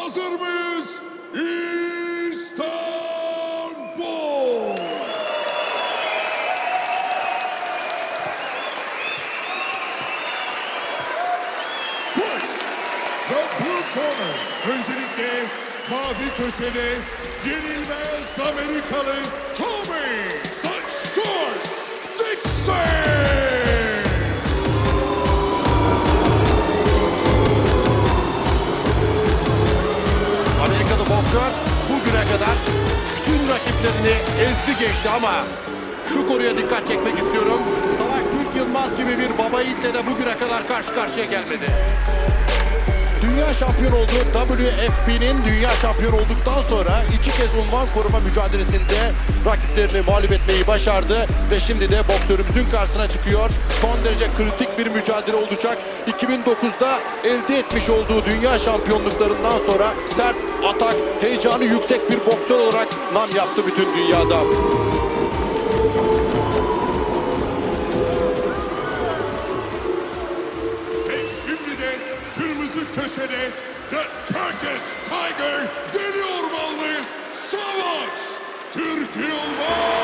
hazır mıyız? İstanbul! First, the blue corner. Öncelikle mavi köşede yenilmez Amerikalı Tommy the Short Dixon! Boksör bugüne kadar bütün rakiplerini ezdi geçti ama şu konuya dikkat çekmek istiyorum. Savaş Türk Yılmaz gibi bir baba yiğitle de bugüne kadar karşı karşıya gelmedi. Dünya şampiyon olduğu WFP'nin dünya şampiyon olduktan sonra iki kez unvan koruma mücadelesinde rakiplerini mağlup etmeyi başardı ve şimdi de boksörümüzün karşısına çıkıyor. Son derece kritik bir mücadele olacak. 2009'da elde etmiş olduğu dünya şampiyonluklarından sonra sert, atak, heyecanı yüksek bir boksör olarak nam yaptı bütün dünyada. Köşede The Turkish Tiger geliyor mallı Savaş Türk Yılmaz!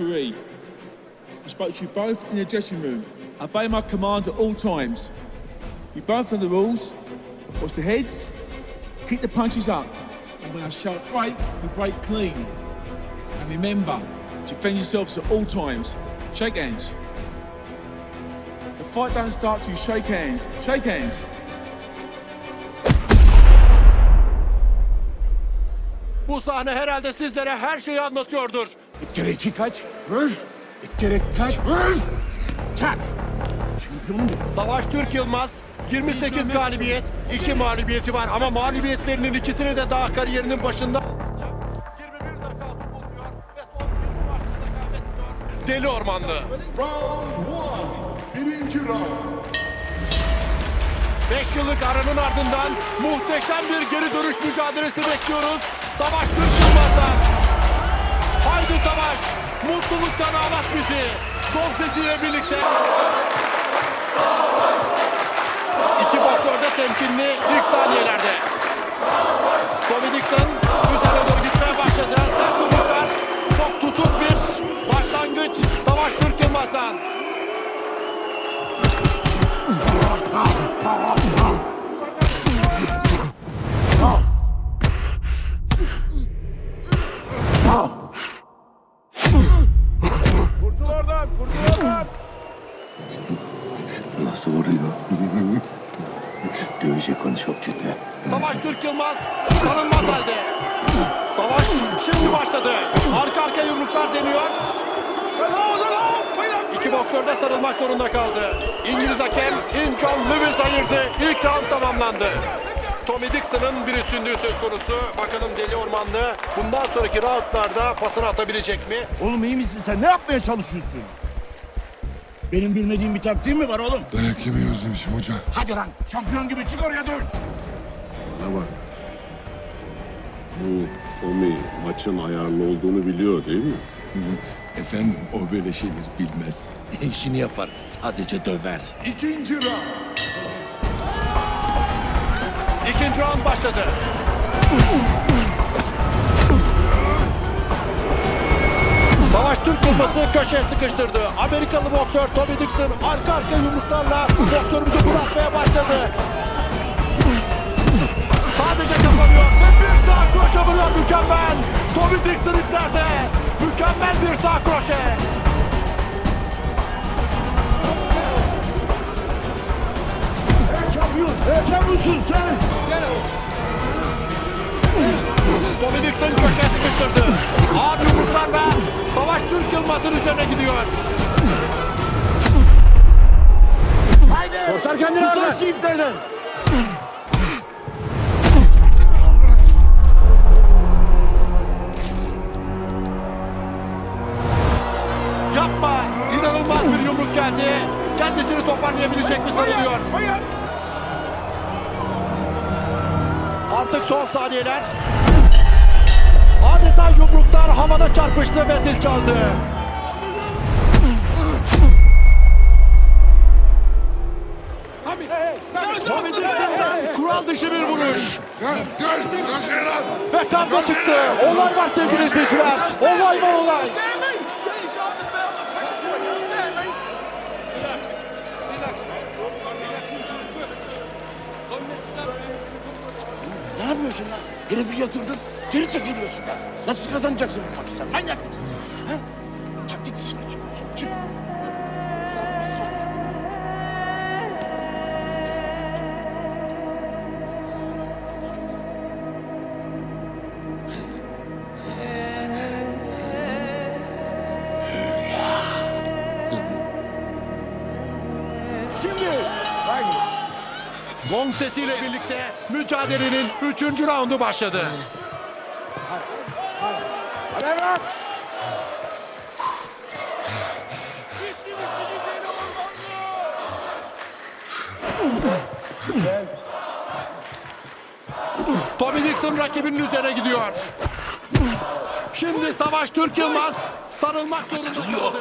Referee. I spoke to you both in the dressing room. Obey my command at all times. You both know the rules. Watch the heads, keep the punches up. And when I shout break, you break clean. And remember, defend yourselves at all times. Shake hands. The fight don't start till you shake hands. Shake hands. Bu sahne herhalde sizlere her şeyi anlatıyordur. Bir kere iki kaç? Vur. Bir kere kaç? Vur. Tak. Şampiyonum benim. Savaş Türk Yılmaz 28 galibiyet, 2 mağlubiyeti var ama mağlubiyetlerinin ikisini de daha kariyerinin başında 21 nakavtı bulunuyor ve son 20 maçta kaybetmiyor. Deli Ormanlı. Round 1 Birinci round 5 yıllık aranın ardından muhteşem bir geri dönüş mücadelesi bekliyoruz. Savaş Türk Yılmaz'dan. Haydi Savaş, mutluluktan ağlat bizi. Gol sesiyle birlikte. İki boksör de temkinli ilk saniyelerde. Tommy Dixon üzerine doğru gitmeye başladı. Sert yumruklar, çok tutuk İki boksör de sarılmak zorunda kaldı. İngiliz hakem Inchon Lewis ayırdı. İlk round tamamlandı. Tommy Dixon'ın bir üstünlüğü söz konusu. Bakalım Deli Ormanlı bundan sonraki roundlarda pasını atabilecek mi? Oğlum iyi misin sen? Ne yapmaya çalışıyorsun? Benim bilmediğim bir taktiğim mi var oğlum? Dayak yemeyi özlemişim hocam. Hadi lan şampiyon gibi çık oraya dön. Bana bak. Bu Tommy maçın ayarlı olduğunu biliyor değil mi? Efendim o böyle şeyleri bilmez. İşini yapar. Sadece döver. İkinci round İkinci round başladı. Savaş Türk Yılmaz'ı köşeye sıkıştırdı. Amerikalı boksör Tommy Dixon arka arka yumruklarla boksörümüzü bırakmaya başladı. Sadece kazanıyor ve bir sağ vuruyor mükemmel. Tommy Dixon iplerde. Mükemmel bir sağ kroşe. Şampiyon yapıyorsun? Sen Dixon köşeye sıkıştırdı. Ağır yumruklar ve Savaş Türk Yılmaz'ın üzerine gidiyor. Kurtar kendini Kurtar şu sanılıyor? Artık son saniyeler. Adeta yumruklar havada çarpıştı ve zil çaldı. Kural dışı bir vuruş. Ve kavga çıktı. Olay var sevgili izleyiciler. Olay var olay. Ne yapıyorsun lan? Herifi yatırdın, geri çekiliyorsun lan. Nasıl kazanacaksın bu maçı sen? Manyak mısın? Ha? Taktik dışına Gong sesiyle birlikte mücadelenin 3. raundu başladı. Tommy Dixon rakibinin üzerine gidiyor. Şimdi Savaş Türk Yılmaz sarılmak zorunda Sarılıyor. kaldı.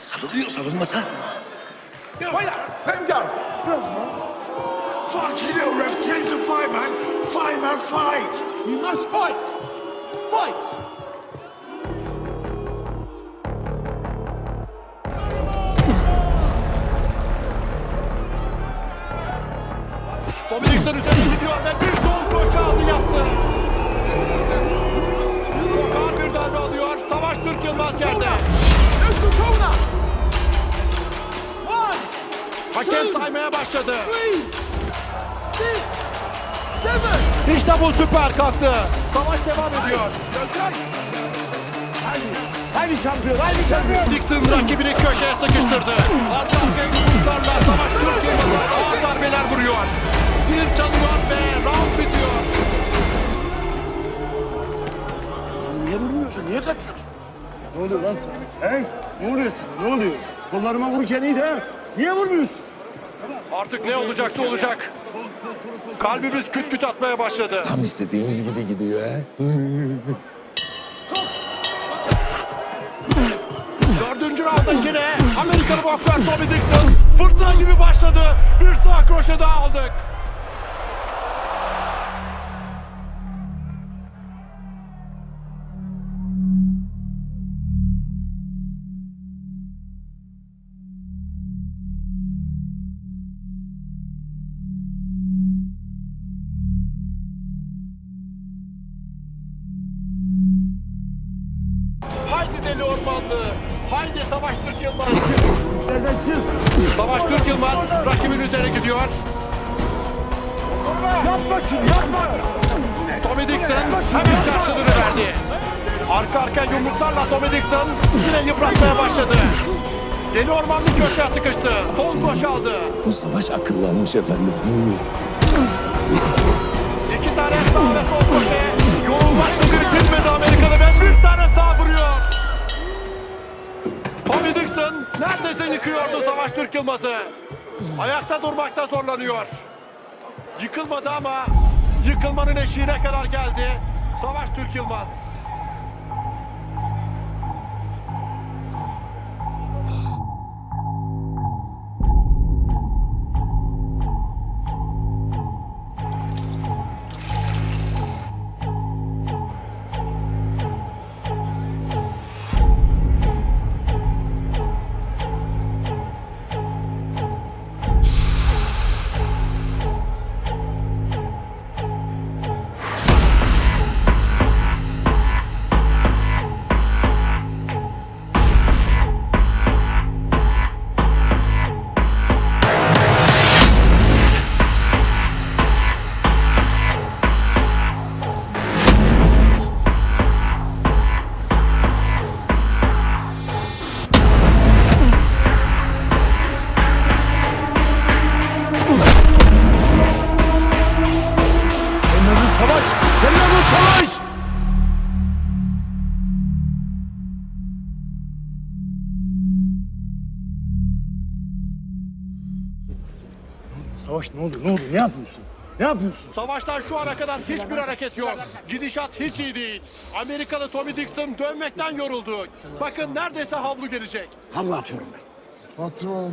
Sarılıyor, sarılmasa. Ya vaya, ben de. Ref man. Fuck you, ref. Take the fight, man. Fight, man, fight. You must fight. Fight. Dixon üzerine gidiyor ve bir sol koşu aldı yaptı. Ağır bir darbe alıyor. Savaş Türk Yılmaz yerde. Hakem saymaya başladı. İşte bu süper kalktı. Savaş devam ediyor. Haydi şampiyon, haydi şampiyon. Dixon rakibini köşeye sıkıştırdı. Arka arkaya yumruklarla Savaş Türk ağır darbeler vuruyor. Zil çalıyor ve round bitiyor. Niye vurmuyorsun? Niye kaçıyorsun? Ne oluyor lan sana? He? Ne oluyor sana? Ne oluyor? Kollarıma vururken iyiydi ha? Niye vurmuyorsun? Artık ne olacaksa olacak. Kalbimiz küt küt atmaya başladı. Tam istediğimiz gibi gidiyor ha. Dördüncü rounda yine Amerikalı boksör Tommy Dixon fırtına gibi başladı. Bir sağ kroşe daha aldık. Savaş Türk Yılmaz rakibin üzerine gidiyor. Yapma şunu, yapma. Tommy Dixon hemen karşılığını verdi. Arka arkaya yumruklarla Tommy Dixon yine yıpratmaya başladı. Deli ormanlı köşeye sıkıştı. Sol koş aldı. Bu savaş akıllanmış efendim. İki tane sağ ve sol köşeye. Yoğunlaştı bir bitmedi Amerikalı ve bir tane Dixon neredeyse yıkıyordu Savaş Türk Yılmaz'ı. Ayakta durmakta zorlanıyor. Yıkılmadı ama yıkılmanın eşiğine kadar geldi. Savaş Türk Yılmaz. Savaş ne oldu? Ne oldu? Ne yapıyorsun? Ne yapıyorsun? Savaştan şu ana kadar hiçbir hareket yok. Gidişat hiç iyi değil. Amerikalı Tommy Dixon dönmekten yoruldu. Bakın neredeyse havlu gelecek. Havlu atıyorum ben. Patron.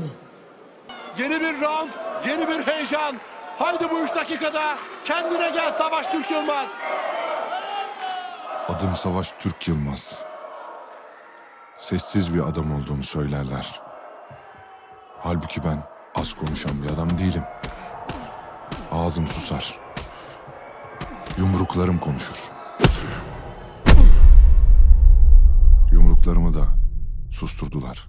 Yeni bir round, yeni bir heyecan. Haydi bu üç dakikada kendine gel Savaş Türk Yılmaz. Adım Savaş Türk Yılmaz. Sessiz bir adam olduğumu söylerler. Halbuki ben az konuşan bir adam değilim. Ağzım susar. Yumruklarım konuşur. Yumruklarımı da susturdular.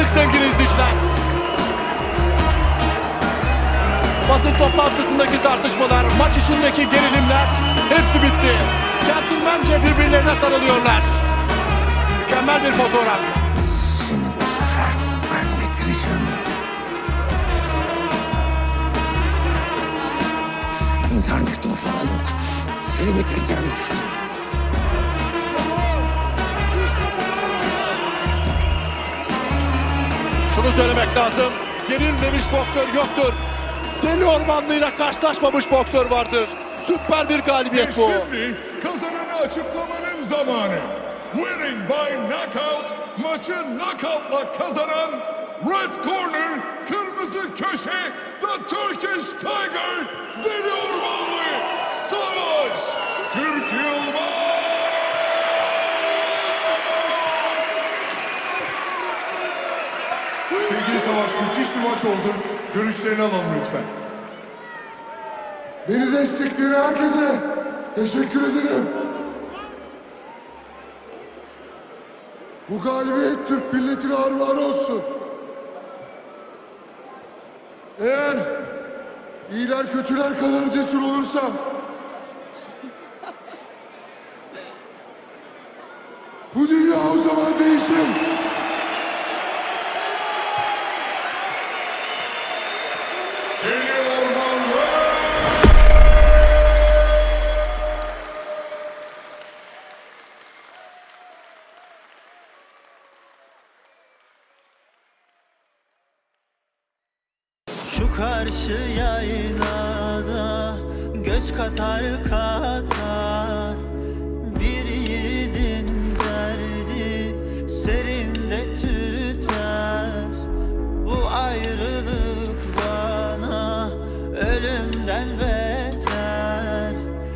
Kazandık sevgili izleyiciler. Basın toplantısındaki tartışmalar, maç içindeki gerilimler hepsi bitti. Centilmence birbirlerine sarılıyorlar. Mükemmel bir fotoğraf. Seni bu sefer ben bitireceğim. Mektubu falan yok. Seni bitireceğim. Söylemek lazım. Yenilmemiş boksör yoktur. Deli ormanlığıyla karşılaşmamış boksör vardır. Süper bir galibiyet bu. Şimdi kazananı açıklamanın zamanı. Winning by knockout, maçı knockoutla kazanan Red Corner, kırmızı köşe, The Turkish Tiger, Deli Ormanlı, Savaş, Türk Yılmaz. Sevgili Savaş müthiş bir maç oldu. Görüşlerini alalım lütfen. Beni destekleyen herkese teşekkür ederim. Bu galibiyet Türk milletine armağan olsun. Eğer iyiler kötüler kadar cesur olursam bu dünya o zaman değişir. Karşı yaylada göç katar kat